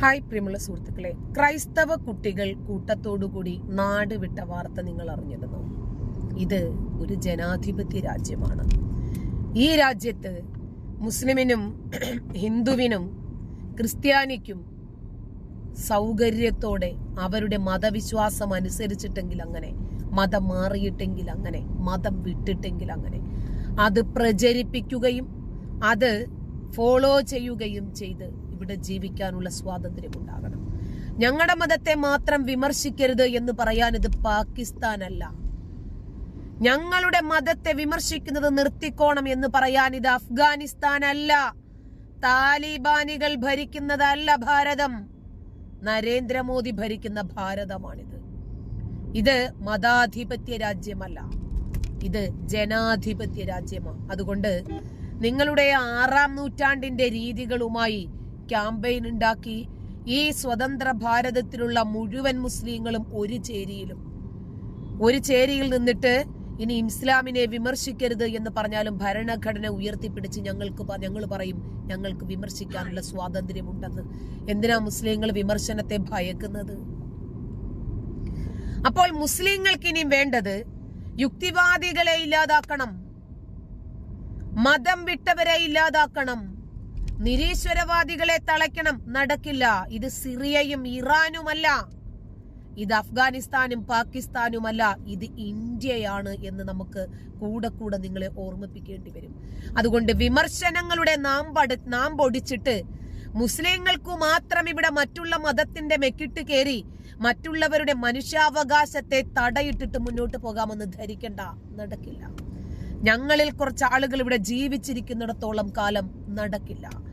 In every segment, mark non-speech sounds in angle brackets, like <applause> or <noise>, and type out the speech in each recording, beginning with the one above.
Hi പ്രിയമുള്ള സുഹൃത്തുക്കളെ. ക്രൈസ്തവ കുട്ടികൾ കൂട്ടത്തോടുകൂടി നാട് വിട്ട വാർത്ത നിങ്ങൾ അറിഞ്ഞിരുന്നു? ഇത് ഒരു ജനാധിപത്യ രാജ്യമാണ്. ഈ രാജ്യത്ത് മുസ്ലിമിനും <clears throat> ഹിന്ദുവിനും ക്രിസ്ത്യാനിക്കും സൗകര്യത്തോടെ അവരുടെ മതവിശ്വാസം അനുസരിച്ചിട്ടെങ്കിൽ അങ്ങനെ മതം മാറിയിട്ടെങ്കിൽ അങ്ങനെ മതം വിട്ടിട്ടെങ്കിൽ അങ്ങനെ അത് പ്രചരിപ്പിക്കുകയും അത് ഫോളോ ചെയ്യുകയും ചെയ്ത് ഇവിടെ ജീവിക്കാനുള്ള സ്വാതന്ത്ര്യം ഉണ്ടാകണം ഞങ്ങളുടെ മതത്തെ മാത്രം വിമർശിക്കരുത് എന്ന് പറയാൻ ഇത് പാകിസ്ഥാനല്ല. ഞങ്ങളുടെ മതത്തെ വിമർശിക്കുന്നത് നിർത്തിക്കോണം എന്ന് പറയാൻ ഇത് അഫ്ഗാനിസ്ഥാനല്ല. താലിബാനികൾ ഭരിക്കുന്നതല്ല ഭാരതം. നരേന്ദ്രമോദി ഭരിക്കുന്ന ഭാരതമാണിത്. ഇത് മതാധിപത്യ രാജ്യമല്ല. ഇത് ജനാധിപത്യ രാജ്യമാണ് അതുകൊണ്ട് നിങ്ങളുടെ ആറാം നൂറ്റാണ്ടിന്റെ രീതികളുമായി ക്യാമ്പയിൻ ഉണ്ടാക്കി ഈ സ്വതന്ത്ര ഭാരതത്തിലുള്ള മുഴുവൻ മുസ്ലിങ്ങളും ഒരു ചേരിയിലും. ഒരു ചേരിയിൽ നിന്നിട്ട് ഇനി ഇസ്ലാമിനെ വിമർശിക്കരുത് എന്ന് പറഞ്ഞാലും ഭരണഘടന ഉയർത്തിപ്പിടിച്ച് ഞങ്ങൾക്ക് ഞങ്ങൾ പറയും ഞങ്ങൾക്ക് വിമർശിക്കാനുള്ള സ്വാതന്ത്ര്യമുണ്ടെന്ന്. എന്തിനാ മുസ്ലിങ്ങൾ വിമർശനത്തെ ഭയക്കുന്നത്? അപ്പോൾ മുസ്ലിങ്ങൾക്ക് ഇനി വേണ്ടത് യുക്തിവാദികളെ ഇല്ലാതാക്കണം. മതം വിട്ടവരെ ഇല്ലാതാക്കണം. നിരീശ്വരവാദികളെ തളയ്ക്കണം. നടക്കില്ല. ഇത് സിറിയയും ഇറാനുമല്ല. ഇത് അഫ്ഗാനിസ്ഥാനും പാകിസ്ഥാനുമല്ല. ഇത് ഇന്ത്യയാണ് എന്ന് നമുക്ക് കൂടെ കൂടെ നിങ്ങളെ ഓർമ്മിപ്പിക്കേണ്ടി വരും. അതുകൊണ്ട് വിമർശനങ്ങളുടെ നാമ്പട നാമ്പൊടിച്ചിട്ട് മുസ്ലിങ്ങൾക്കു മാത്രം ഇവിടെ മറ്റുള്ള മതത്തിന്റെ മെക്കിട്ട് കയറി മറ്റുള്ളവരുടെ മനുഷ്യാവകാശത്തെ തടയിട്ടിട്ട് മുന്നോട്ട് പോകാമെന്ന് ധരിക്കണ്ട. നടക്കില്ല. ഞങ്ങളിൽ കുറച്ച് ആളുകൾ ഇവിടെ ജീവിച്ചിരിക്കുന്നിടത്തോളം കാലം നടക്കില്ല.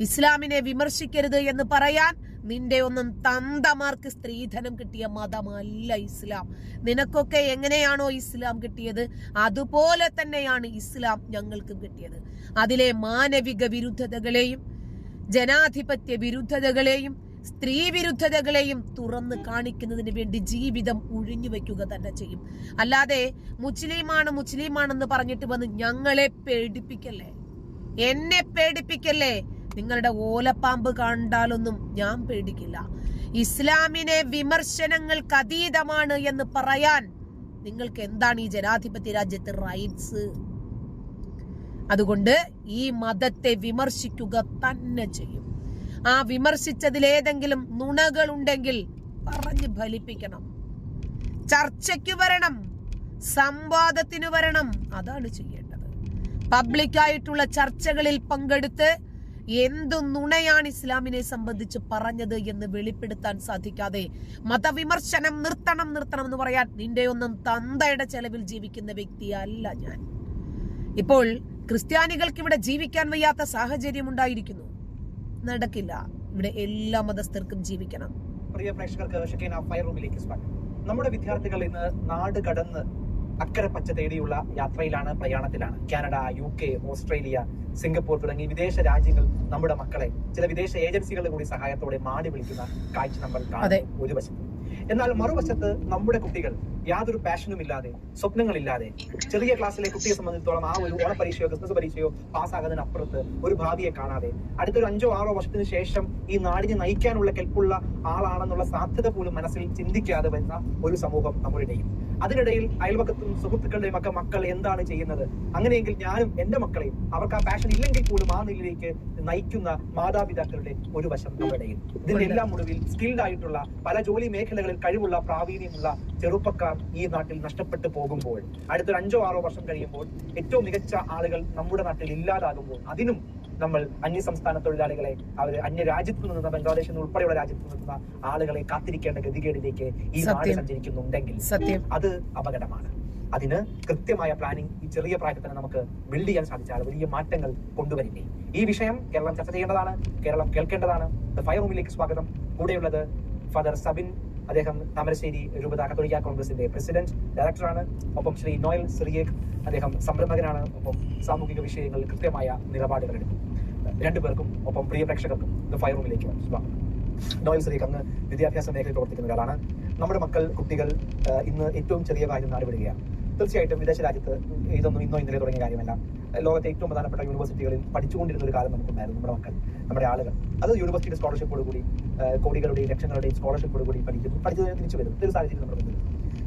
ഇസ്ലാമിനെ വിമർശിക്കരുത് എന്ന് പറയാൻ നിന്റെ ഒന്നും തന്തമാർക്ക് സ്ത്രീധനം കിട്ടിയ മതമല്ല ഇസ്ലാം. നിനക്കൊക്കെ എങ്ങനെയാണോ ഇസ്ലാം കിട്ടിയത്? അതുപോലെ തന്നെയാണ് ഇസ്ലാം ഞങ്ങൾക്കും കിട്ടിയത്. അതിലെ മാനവിക വിരുദ്ധതകളെയും ജനാധിപത്യ വിരുദ്ധതകളെയും സ്ത്രീ വിരുദ്ധതകളെയും തുറന്ന് കാണിക്കുന്നതിന് വേണ്ടി ജീവിതം ഒഴിഞ്ഞു വെക്കുക തന്നെ ചെയ്യും. അല്ലാതെ മുസ്ലിമാണ് മുസ്ലിമാണെന്ന് പറഞ്ഞിട്ട് വന്ന് ഞങ്ങളെ പേടിപ്പിക്കല്ലേ? എന്നെ പേടിപ്പിക്കല്ലേ? നിങ്ങളുടെ ഓലപ്പാമ്പ് കണ്ടാലൊന്നും ഞാൻ പേടിക്കില്ല. ഇസ്ലാമിനെ വിമർശനങ്ങൾക്ക് അതീതമാണ് എന്ന് പറയാൻ നിങ്ങൾക്ക് എന്താണ് ഈ ജനാധിപത്യ രാജ്യത്ത് റൈറ്റ്സ് അതുകൊണ്ട് ഈ മതത്തെ വിമർശിക്കുക തന്നെ ചെയ്യും. ആ വിമർശിച്ചതിൽ ഏതെങ്കിലും നുണകൾ ഉണ്ടെങ്കിൽ പറഞ്ഞ് ഫലിപ്പിക്കണം. ചർച്ചയ്ക്ക് വരണം സംവാദത്തിന് വരണം അതാണ് ചെയ്യേണ്ടത്. പബ്ലിക്കായിട്ടുള്ള ചർച്ചകളിൽ പങ്കെടുത്ത് എന്തു നുണയാണ് ഇസ്ലാമിനെ സംബന്ധിച്ച് പറഞ്ഞത് എന്ന് വെളിപ്പെടുത്താൻ സാധിക്കാതെ മതവിമർശനം നിർത്തണം നിർത്തണം എന്ന് പറയാൻ നിന്റെ ഒന്നും തന്തയുടെ ചെലവിൽ ജീവിക്കുന്ന വ്യക്തിയല്ല ഞാൻ. ഇപ്പോൾ ക്രിസ്ത്യാനികൾക്ക് ഇവിടെ ജീവിക്കാൻ വയ്യാത്ത സാഹചര്യം ഉണ്ടായിരിക്കുന്നു. നടക്കില്ല. ഇവിടെ എല്ലാ മതസ്ഥർക്കും ജീവിക്കണം. പ്രിയ പ്രേക്ഷകർക്ക് ഫയർ റൂമിലേക്ക് സ്വാഗതം. നമ്മുടെ വിദ്യാർത്ഥികൾ ഇന്ന് നാട് കടന്ന് അക്കരെ പച്ച തേടിയുള്ള യാത്രയിലാണ് പ്രയാണത്തിലാണ്. Canada U K Australia Singapore തുടങ്ങി വിദേശ രാജ്യങ്ങൾ നമ്മുടെ മക്കളെ ചില വിദേശ ഏജൻസികളുടെ കൂടി സഹായത്തോടെ മാടി വിളിക്കുന്ന കാഴ്ച നമ്മൾ ഒരു വശത്ത്. എന്നാൽ മറുവശത്ത് നമ്മുടെ കുട്ടികൾ യാതൊരു പാഷനും ഇല്ലാതെ സ്വപ്നങ്ങളില്ലാതെ ചെറിയ ക്ലാസ്സിലെ കുട്ടിയെ സംബന്ധിച്ചിടത്തോളം ആ ഒരു ഓണപരീക്ഷയോ ക്രിസ്മസ് പരീക്ഷയോ പാസ്സാകുന്നതിനപ്പുറത്ത് ഒരു ഭാവിയെ കാണാതെ അടുത്തൊരു അഞ്ചോ ആറോ വർഷത്തിന് ശേഷം ഈ നാടിനെ നയിക്കാനുള്ള കെൽപ്പുള്ള ആളാണെന്നുള്ള സാധ്യത പോലും മനസ്സിൽ ചിന്തിക്കാതെ വരുന്ന ഒരു സമൂഹം നമ്മുടെയും അതിനിടയിൽ അയൽവക്കത്തും സുഹൃത്തുക്കളുടെയും ഒക്കെ മക്കൾ എന്താണ് ചെയ്യുന്നത്? അങ്ങനെയെങ്കിൽ ഞാനും എന്റെ മക്കളെയും അവർക്ക് ആ പാഷൻ ഇല്ലെങ്കിൽ പോലും ആ നിലയിലേക്ക് നയിക്കുന്ന മാതാപിതാക്കളുടെ ഒരു വശം നമ്മുടെയിൽ ഇതിന്റെ എല്ലാം ഒടുവിൽ സ്കിൽഡ് ആയിട്ടുള്ള പല ജോലി മേഖലകളിൽ കഴിവുള്ള പ്രാവീണ്യമുള്ള ചെറുപ്പക്കാർ ഈ നാട്ടിൽ നഷ്ടപ്പെട്ടു പോകുമ്പോൾ അടുത്തൊരു അഞ്ചോ ആറോ വർഷം കഴിയുമ്പോൾ ഏറ്റവും മികച്ച ആളുകൾ നമ്മുടെ നാട്ടിൽ ഇല്ലാതാകുമ്പോൾ അതിനും നമ്മൾ അന്യ സംസ്ഥാന തൊഴിലാളികളെ അവർ അന്യ രാജ്യത്തു നിന്ന ബംഗ്ലാദേശിൽ നിന്ന് ഉൾപ്പെടെയുള്ള രാജ്യത്ത് നിന്ന ആളുകളെ കാത്തിരിക്കേണ്ട ഗതികേടിലേക്ക് ഈ നാട്. സഞ്ചരിക്കുന്നുണ്ടെങ്കിൽ സത്യം. അത് അപകടമാണ്. അതിന് കൃത്യമായ പ്ലാനിംഗ് ഈ ചെറിയ പ്രായത്തിൽ തന്നെ നമുക്ക് ബിൽഡ് ചെയ്യാൻ സാധിച്ചാൽ വലിയ മാറ്റങ്ങൾ കൊണ്ടുവരില്ലേ? ഈ വിഷയം കേരളം ചർച്ച ചെയ്യേണ്ടതാണ്. കേരളം കേൾക്കേണ്ടതാണ്. ഫയർ റൂമിലേക്ക് സ്വാഗതം. കൂടെയുള്ളത് ഫാദർ സബിൻ അദ്ദേഹം താമരശ്ശേരി രൂപത കത്തോലിക്ക കോൺഗ്രസിന്റെ പ്രസിഡന്റ് ഡയറക്ടറാണ്. ഒപ്പം ശ്രീ നോയൽ സിറിയേഖ് അദ്ദേഹം സംരംഭകനാണ്. ഒപ്പം സാമൂഹിക വിഷയങ്ങളിൽ കൃത്യമായ നിലപാടുകൾ എടുക്കും. രണ്ടുപേർക്കും ഒപ്പം പ്രിയ പ്രേക്ഷകർക്കും ഇത് ഫയർ റൂമിലേക്ക് സ്വാഗതം നോയൽ സദീഖ് അങ്ങ് വിദ്യാഭ്യാസ മേഖലയിൽ പ്രവർത്തിക്കുന്ന ഒരാളാണ്. നമ്മുടെ മക്കൾ കുട്ടികൾ ഇന്ന് ഏറ്റവും ചെറിയ കാര്യം നാടുപെടുകയാണ് തീർച്ചയായിട്ടും വിദേശ രാജ്യത്ത് ഇതൊന്നും ഇന്നോ ഇന്നലെ തുടങ്ങിയ കാര്യമല്ല. ലോകത്തെ ഏറ്റവും പ്രധാനപ്പെട്ട യൂണിവേഴ്സിറ്റികളിൽ പഠിച്ചുകൊണ്ടിരുന്ന ഒരു കാലം നമുക്കുണ്ടായിരുന്നു നമ്മുടെ മക്കൾ നമ്മുടെ ആളുകൾ. അത് യൂണിവേഴ്സിറ്റിയുടെ സ്കോളർഷിപ്പോട് കൂടി കോടികളുടെയും ലക്ഷങ്ങളുടെയും സ്കോളർഷിപ്പോട് കൂടി പഠിക്കുന്നു പഠിച്ചു തിരിച്ചു വരും ഒരു സാഹചര്യം നമ്മുടെ മുന്നിൽ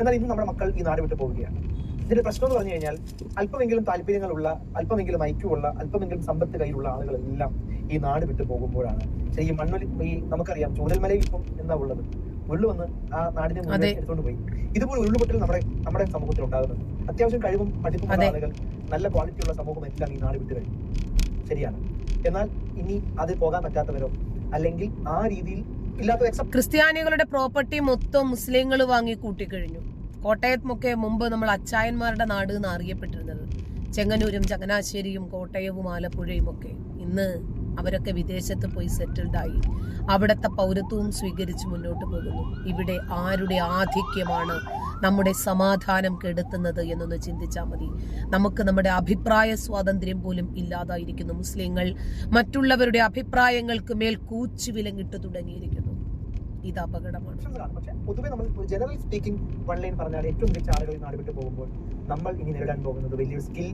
എന്നാൽ ഇന്ന് നമ്മുടെ മക്കൾ ഈ നാട് വിട്ടു പോവുകയാണ്. ഇതിന്റെ പ്രശ്നം എന്ന് പറഞ്ഞു കഴിഞ്ഞാൽ അല്പമെങ്കിലും താല്പര്യങ്ങളുള്ള അല്പമെങ്കിലും ഐക്യമുള്ള അല്പമെങ്കിലും സമ്പത്ത് കയ്യിലുള്ള ആളുകളെല്ലാം ഈ നാട് വിട്ടു പോകുമ്പോഴാണ്. ശരി ഈ മണ്ണൊലി ഈ നമുക്കറിയാം ചൂരൽമലയിൽ ഇപ്പം എന്താ ഉള്ളത്? ഉരുൾ വന്ന് ആ നാടിനെ മുന്നേ. എടുത്തുകൊണ്ട് പോയി. ഇതുപോലെ ഉരുൾപൊട്ടൽ നമ്മുടെ നമ്മുടെ സമൂഹത്തിൽ ഉണ്ടാകുന്നുണ്ട്. അത്യാവശ്യം കഴിവും പഠിപ്പുമുള്ള അതെ. ആളുകൾ നല്ല ക്വാളിറ്റിയുള്ള സമൂഹം എല്ലാം ഈ നാട് വിട്ടു കഴിഞ്ഞു. ശരിയാണ്. എന്നാൽ ഇനി അത് പോകാൻ പറ്റാത്തവരോ? അല്ലെങ്കിൽ ആ രീതിയിൽ ഇല്ലാത്ത ക്രിസ്ത്യാനികളുടെ പ്രോപ്പർട്ടി മൊത്തം മുസ്ലിങ്ങൾ വാങ്ങി കൂട്ടിക്കഴിഞ്ഞു. കോട്ടയത്തുമൊക്കെ മുമ്പ് നമ്മൾ അച്ചായന്മാരുടെ നാട് എന്ന് അറിയപ്പെട്ടിരുന്നത്. ചെങ്ങന്നൂരും ചങ്ങനാശ്ശേരിയും കോട്ടയവും ആലപ്പുഴയും ഒക്കെ. ഇന്ന് അവരൊക്കെ വിദേശത്ത് പോയി സെറ്റിൽഡായി അവിടുത്തെ പൗരത്വവും സ്വീകരിച്ച് മുന്നോട്ട് പോകുന്നു. ഇവിടെ ആരുടെ ആധിക്യമാണ് നമ്മുടെ സമാധാനം കെടുത്തുന്നത് എന്നൊന്ന് ചിന്തിച്ചാൽ മതി. നമുക്ക് നമ്മുടെ അഭിപ്രായ സ്വാതന്ത്ര്യം പോലും ഇല്ലാതായിരിക്കുന്നു. മുസ്ലിങ്ങൾ മറ്റുള്ളവരുടെ അഭിപ്രായങ്ങൾക്ക് മേൽ കൂച്ചു വിലങ്ങിട്ട് തുടങ്ങിയിരിക്കുന്നു. ഇത് അപകടമാണ്. പക്ഷേ പൊതുവെ നമ്മൾ ജനറൽ സ്പീക്കിംഗ് വൺ ലൈൻ പറഞ്ഞാൽ ഏറ്റവും മികച്ച ആളുകൾ നാടുവിട്ട് നാട് വിട്ടു പോകുമ്പോൾ നമ്മൾ ഇനി നേരിടാൻ പോകുന്നത് വലിയൊരു സ്കിൽ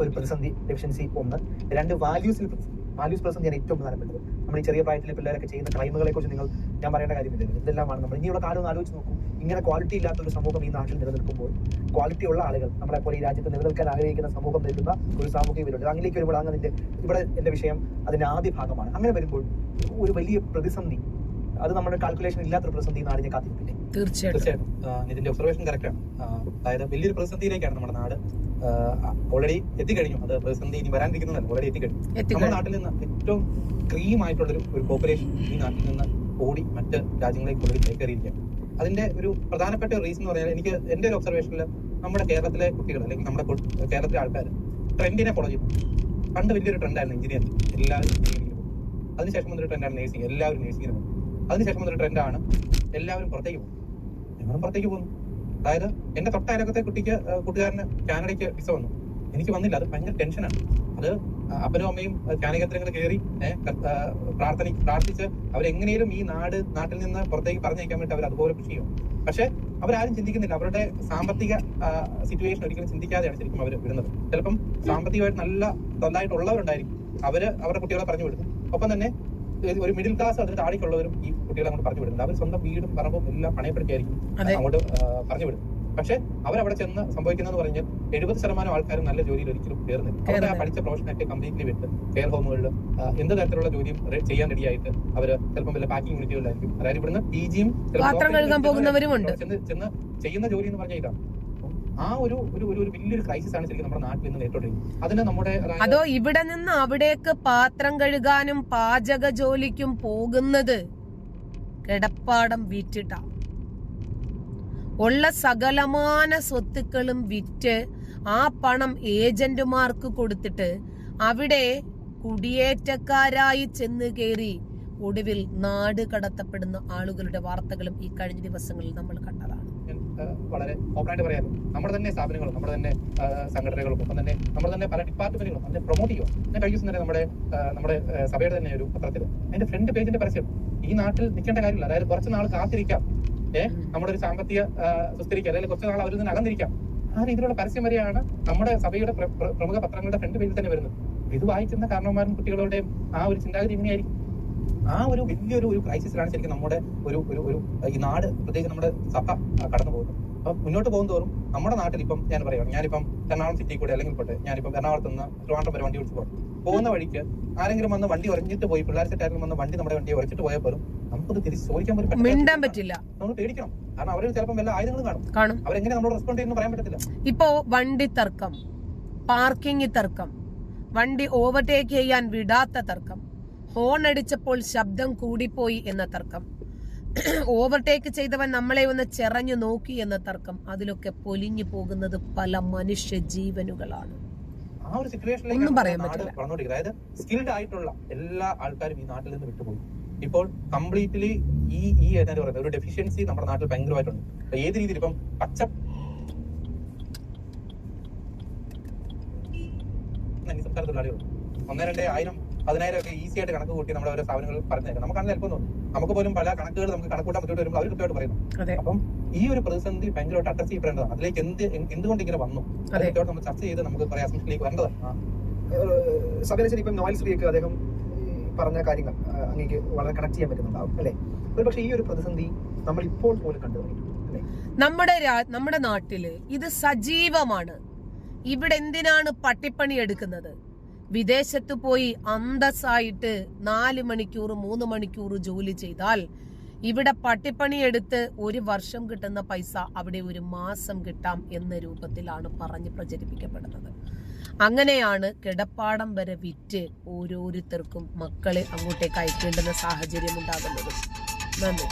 ഒരു പ്രതിസന്ധി ഡെഫിഷ്യൻസി ഒന്ന്. രണ്ട് വാല്യൂസിൽ വാല്യൂസ് പ്രതിസന്ധിയാണ് ഏറ്റവും പ്രധാനപ്പെട്ടത്. നമ്മൾ ഈ ചെറിയ പ്രായത്തിലെ പിള്ളേരൊക്കെ ചെയ്യുന്ന ക്രൈമുകളെ കുറിച്ച് നിങ്ങൾ ഞാൻ പറയേണ്ട കാര്യമില്ല. ഇതെല്ലാമാണ്. നമ്മൾ ഇനിയുള്ള കാലം ഒന്ന് ആലോചിച്ച് നോക്കും. ഇങ്ങനെ ക്വാളിറ്റി ഇല്ലാത്ത ഒരു സമൂഹം ഈ നാട്ടിൽ നിലനിൽക്കുമ്പോൾ ക്വാളിറ്റി ഉള്ള ആളുകൾ നമ്മളെ പോലെ ഈ രാജ്യത്ത് നിലനിൽക്കാൻ ആഗ്രഹിക്കുന്ന സമൂഹം നിൽക്കുന്ന ഒരു സാമൂഹിക വിരുദ്ധ അങ്ങനെയൊക്കെ വരുമ്പോൾ അങ്ങനെ ഇവിടെ എന്റെ വിഷയം അതിന്റെ ആദ്യ ഭാഗമാണ്. അങ്ങനെ വരുമ്പോൾ ഒരു വലിയ പ്രതിസന്ധി അത് നമ്മുടെ കാൽക്കുലേഷൻ ഇല്ലാത്ത പ്രതിസന്ധി നാടിനെ കാത്തിരിക്കില്ലേ തീർച്ചയായിട്ടും. ഇതിന്റെ ഒബ്സർവേഷൻ കറക്റ്റാണ് അതായത് വലിയൊരു പ്രതിസന്ധിയിലേക്കാണ് നമ്മുടെ നാട് ഓൾറെഡി എത്തിക്കഴിഞ്ഞു. അത് പ്രതിസന്ധി ഇനി വരാനിരിക്കുന്നതല്ല ഓൾറെഡി എത്തിക്കഴിഞ്ഞു. നമ്മുടെ നാട്ടിൽ നിന്ന് ഏറ്റവും ക്രീം ആയിട്ടുള്ളൊരു ഒരു പോപ്പുലേഷൻ ഈ നാട്ടിൽ നിന്ന് ഓടി മറ്റ് രാജ്യങ്ങളിലേക്ക് ഓൾറെഡി കയറിയിരിക്കുകയാണ്. അതിന്റെ ഒരു പ്രധാനപ്പെട്ട റീസൺ എന്ന് പറഞ്ഞാൽ എനിക്ക് എന്റെ ഒരു ഒബ്സർവേഷനിൽ നമ്മുടെ കേരളത്തിലെ കുട്ടികൾ അല്ലെങ്കിൽ നമ്മുടെ കേരളത്തിലെ ആൾക്കാർ ട്രെൻഡിനെ ഫോളോ ചെയ്തു പണ്ട് വലിയൊരു ട്രെൻഡായിരുന്നു എഞ്ചിനീയറിംഗ് എല്ലാവരും അതിനുശേഷം വന്നൊരു ട്രെൻഡാണ് നേഴ്സിംഗ് എല്ലാവരും നേഴ്സിംഗിന് പോകും. അതിനുശേഷം വന്നൊരു ട്രെൻഡാണ് എല്ലാവരും പുറത്തേക്ക് പോകും. ഞങ്ങളും പുറത്തേക്ക് പോകുന്നു. അതായത് എന്റെ തൊട്ടയലക്കത്തെ കുട്ടിക്ക് കൂട്ടുകാരന് കാനഡയ്ക്ക് വിസ വന്നു. എനിക്ക് വന്നില്ല. അത് ഭയങ്കര ടെൻഷനാണ് അത് അപ്പനും അമ്മയും ധ്യാനകേന്ദ്രങ്ങൾ കയറി പ്രാർത്ഥന പ്രാർത്ഥിച്ച് അവരെങ്ങനെയും ഈ നാട് നാട്ടിൽ നിന്ന് പുറത്തേക്ക് പറഞ്ഞയക്കാൻ വേണ്ടി അവർ അതുപോലെ കൃഷി ചെയ്യും. പക്ഷെ അവരാരും ചിന്തിക്കുന്നില്ല. അവരുടെ സാമ്പത്തിക സിറ്റുവേഷൻ ഒരിക്കലും ചിന്തിക്കാതെയാണ് ശരിക്കും അവർ വിടുന്നത് ചിലപ്പം സാമ്പത്തികമായിട്ട് നല്ല നന്നായിട്ടുള്ളവരുണ്ടായിരിക്കും അവർ അവരുടെ കുട്ടികളെ പറഞ്ഞു വിടുന്നു ഒപ്പം തന്നെ ഒരു- മിഡിൽ ക്ലാസ് അതിന് താഴേക്കുള്ളവരും ഈ കുട്ടികളെ അങ്ങോട്ട് പറഞ്ഞു വിടുന്നുണ്ട്. അവർ സ്വന്തം വീടും പറമ്പും എല്ലാം പണയപ്പെടുത്തിയായിരിക്കും അങ്ങോട്ട് പറഞ്ഞു വിടും. പക്ഷെ അവരവിടെ ചെന്ന് സംഭവിക്കുന്നതെന്ന് പറഞ്ഞാൽ എഴുപത് ശതമാനം ആൾക്കാരും നല്ല ജോലിയിൽ ഒരിക്കലും കയറുന്നില്ല. അവരുടെ ആ. പഠിച്ച പ്രൊഫഷനൊക്കെ കംപ്ലീറ്റ്ലി വിട്ട് കെയർ ഹോമുകളിൽ എന്ത് തരത്തിലുള്ള ജോലിയും ചെയ്യാൻ റെഡിയായിട്ട് അവർ ചിലപ്പം വല്ല പാക്കിംഗ് യൂണിറ്റുകളിലായിരിക്കും അതായത് ഇവിടുന്ന് പി ജിയും ചെന്ന് ചെയ്യുന്ന ജോലി എന്ന് പറഞ്ഞാൽ ഇതാണ്. ആ ഒരു ഒരു ഒരു വലിയൊരു ക്രൈസിസ് ആണ് ശരിക്കും നമ്മുടെ നാട്ടിൽ നിന്ന് നേരിട്ടോണ്ടിരിക്കുന്നത്. അതിന് നമ്മുടെ അതോ ഇവിടെ നിന്ന് അവിടേക്ക് പാത്രം കഴുകാനും പാചക ജോലിക്കും പോകുന്നത് കിടപ്പാടം വിറ്റിട്ടാ. ഉള്ള സകലമാന സ്വത്തുക്കളും വിറ്റ് ആ പണം ഏജന്റുമാർക്ക് കൊടുത്തിട്ട് അവിടെ കുടിയേറ്റക്കാരായി ചെന്ന് കയറി ഒടുവിൽ നാട് കടത്തപ്പെടുന്ന ആളുകളുടെ വാർത്തകളും ഈ കഴിഞ്ഞ ദിവസങ്ങളിൽ നമ്മൾ കണ്ടതാണ്. വളരെ ഓപ്പണായിട്ട് പറയാമല്ലോ നമ്മുടെ തന്നെ സ്ഥാപനങ്ങളും നമ്മുടെ തന്നെ സംഘടനകളും ഒപ്പം തന്നെ നമ്മുടെ തന്നെ പല ഡിപ്പാർട്ട്മെന്റുകളും അതിനെ പ്രൊമോട്ട് ചെയ്യുക ഞാൻ കഴിഞ്ഞ ദിവസം തന്നെ നമ്മുടെ നമ്മുടെ സഭയുടെ തന്നെ ഒരു പത്രത്തിൽ അതിന്റെ ഫ്രണ്ട് പേജിന്റെ പരസ്യം ഈ നാട്ടിൽ നിൽക്കേണ്ട കാര്യമില്ല. അതായത് കുറച്ച് നാൾ കാത്തിരിക്കാം. ഏഹ് നമ്മുടെ ഒരു സാമ്പത്തിക സുസ്ഥിരിക്കുക അല്ലെങ്കിൽ കുറച്ച് നാൾ അവരിൽ നിന്ന് അകന്നിരിക്കാം. ആ രീതിയിലുള്ള പരസ്യം വരെയാണ് നമ്മുടെ സഭയുടെ പ്ര- പ്ര- പ്രമുഖ പത്രങ്ങളുടെ ഫ്രണ്ട് പേജിൽ തന്നെ വരുന്നത്. ഇത് വായിക്കുന്ന കാരണവന്മാരും കുട്ടികളുടെയും ആ ഒരു ചിന്താഗതി എങ്ങനെയായിരിക്കും ആ ഒരു വലിയൊരു ഒരു ക്രൈസിസിലാണ് ശരിക്കും നമ്മുടെ ഒരു ഒരു ഒരു ഈ നാട് പ്രത്യേകിച്ച് നമ്മുടെ സഭ കടന്നു പോകുന്നത്. അപ്പൊ മുന്നോട്ട് പോകും തോറും നമ്മുടെ നാട്ടിൽ ഇപ്പം ഞാൻ പറയാം ഞാനിപ്പം എറണാകുളം സിറ്റി കൂടെ അല്ലെങ്കിൽ പോട്ടെ ഞാനിപ്പം എറണാകുളത്ത് നിന്ന് ട്രിവാൻഡ്രം വരെ വണ്ടി വിളിച്ച് പോകും പോകുന്ന വഴിക്ക് ആരെങ്കിലും വന്ന് വണ്ടി ഉറഞ്ഞിട്ട് പോയി പിള്ളേർ സെറ്റാരെങ്കിലും വന്ന് വണ്ടി നമ്മുടെ വണ്ടി ഉറച്ചിട്ട് പോയാൽ പോലും നമുക്കത് തിരിച്ച് ചോദിക്കാൻ പോലും മിണ്ടാൻ പറ്റില്ല. നമ്മൾ പേടിക്കണം. കാരണം അവരിൽ ചിലപ്പോൾ വല്ല ആയുധങ്ങളും കാണും. കാണും. അവരെങ്ങനെ നമ്മളോട് റെസ്പോണ്ട് ചെയ്യുന്നു പറയാൻ പറ്റത്തില്ല. ഇപ്പോ വണ്ടി തർക്കം പാർക്കിംഗ് തർക്കം വണ്ടി ഓവർടേക്ക് ചെയ്യാൻ വിടാത്ത തർക്കം. ഹോൺ അടിച്ചപ്പോൾ ശബ്ദം കൂടിപ്പോയി എന്ന തർക്കം. ഓവർടേക്ക് ചെയ്തവൻ നമ്മളെ ഒന്ന് ചെറഞ്ഞു നോക്കി എന്ന തർക്കം. അതിലൊക്കെ പൊലിഞ്ഞു പോകുന്നത് പല മനുഷ്യ ജീവനുകളാണ് ആ ഒരു സിറ്റുവേഷനിലേക്ക് പറ്റില്ല. അതായത് സ്കിൽഡ് ആയിട്ടുള്ള എല്ലാ ആൾക്കാരും ഈ നാട്ടിൽ നിന്ന് വിട്ടുപോയി. ഇപ്പോൾ കംപ്ലീറ്റ്ലി ഈ ഈ എന്താ പറയുന്നത്? ഒരു ഡെഫിഷ്യൻസി നമ്മുടെ നാട്ടിൽ ഭയങ്കരമായിട്ടുണ്ട്. ഏത് രീതിയിൽ ഇപ്പം പച്ച സംസ്ഥാന തൊഴിലാളികൾ ഒന്നേ രണ്ടേ ആയിരം പതിനായിരം ഒക്കെ ഈസി ആയിട്ട് കണക്ക് കൂട്ടി നമ്മുടെ ഓരോ സ്ഥാപനങ്ങൾ പറഞ്ഞേക്കാം അങ്ങനെ ചിലപ്പോൾ തോന്നും. നമുക്ക് പോലും പല കണക്കുകൾ നമുക്ക് കണക്കൂട്ടാൻ പറ്റിയിട്ട് വരുമ്പോൾ അവർ കൃത്യമായിട്ട് പറയുന്നു. അതെ. അപ്പം ഈ ഒരു പ്രതിസന്ധി ഭയങ്കരമായിട്ട് അഡ്രസ് ചെയ്യപ്പെടേണ്ടതാണ്. അതിലേക്ക് എന്ത് എന്തുകൊണ്ട് ഇങ്ങനെ വന്നു? കൃത്യമായിട്ട് നമ്മൾ ചർച്ച ചെയ്ത് നമുക്ക് കുറെ അസംഷനിലേക്ക് വരേണ്ടതാണ്. ഇപ്പം നോയൽ ശ്രീക്ക് അദ്ദേഹം പറഞ്ഞ കാര്യങ്ങൾ അങ്ങേക്ക് വളരെ കണക്ട് ചെയ്യാൻ പറ്റുന്നുണ്ടാവും അല്ലെ? ഒരു പക്ഷേ ഈ ഒരു പ്രതിസന്ധി നമ്മൾ ഇപ്പോൾ പോലും കണ്ടു നമ്മുടെ രാ- നമ്മുടെ നാട്ടിൽ ഇത് സജീവമാണ്. ഇവിടെ എന്തിനാണ് പട്ടിപ്പണി എടുക്കുന്നത്? വിദേശത്ത് പോയി അന്തസ്സായിട്ട് നാല് മണിക്കൂർ മൂന്ന് മണിക്കൂർ ജോലി ചെയ്താൽ ഇവിടെ പട്ടിപ്പണി എടുത്ത് ഒരു വർഷം കിട്ടുന്ന പൈസ അവിടെ ഒരു മാസം കിട്ടാം എന്ന രൂപത്തിലാണ് പറഞ്ഞ് പ്രചരിപ്പിക്കപ്പെടുന്നത്. അങ്ങനെയാണ് കിടപ്പാടം വരെ വിറ്റ് ഓരോരുത്തർക്കും മക്കളെ അങ്ങോട്ടേക്ക് അയക്കേണ്ടുന്ന സാഹചര്യം ഉണ്ടാകുന്നത് നന്ദി.